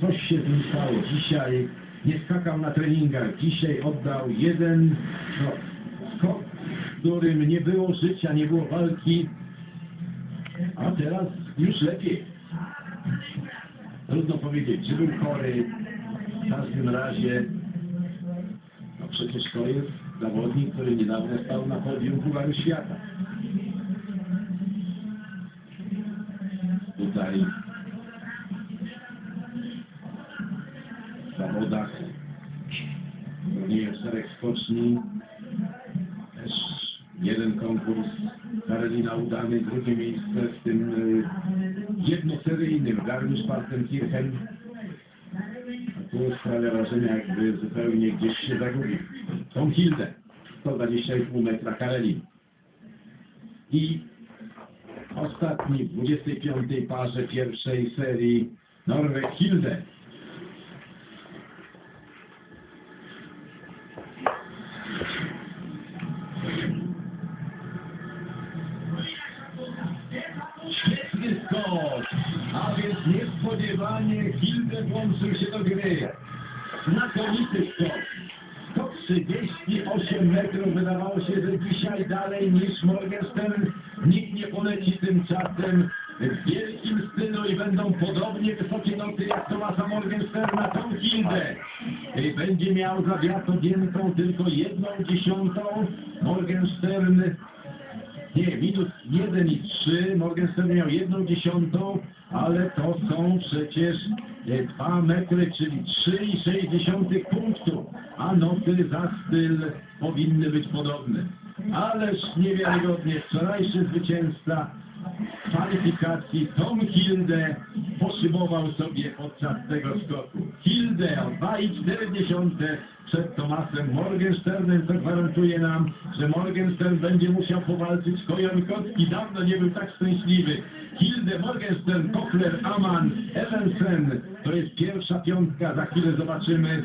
Coś się z stało. Dzisiaj nie skakał na treningach. Dzisiaj oddał jeden no, skok, w którym nie było życia, nie było walki. A teraz już lepiej. Trudno powiedzieć, czy był chory. W każdym razie, no przecież to jest zawodnik, który niedawno stał na podium Pucharu Świata. Tutaj zawodach turnieju czterech skoczni też jeden konkurs. Karolina udany, drugie miejsce w tym y, jednoseryjnym. Garmisch-Partenkirchen a tu sprawia wrażenie jakby zupełnie gdzieś się zagubił. Tą Hildę 120,5 metra Karelin. I ostatni w 25 parze pierwszej serii Norweg Hilde niespodziewanie Hilde włączył się do gry. Znakomity skok. 138 metrów wydawało się, że dzisiaj dalej niż Morgenstern. Nikt nie poleci tym czasem w wielkim stylu i będą podobnie wysokie noty jak Tomasa Morgensterna tą Hildę. Y, Będzie miał za wiatodienką tylko jedną dziesiątą. Morgenstern nie, minus 1 i 3. Morgenstern miał jedną dziesiątą, ale to są przecież 2 metry, czyli 3,6 punktu. A noty za styl powinny być podobne. Ależ niewiarygodnie wczorajszy zwycięzca kwalifikacji Tom Hilde poszybował sobie podczas tego skoku. Hilde o 2,4 przed Tomasem Morgensternem, co gwarantuje nam, że Morgenstern będzie musiał powalczyć Kojonkowski. Dawno nie był tak szczęśliwy. Hilde, Morgenstern, Kochler, Aman, Evensen. To jest pierwsza piątka, za chwilę zobaczymy.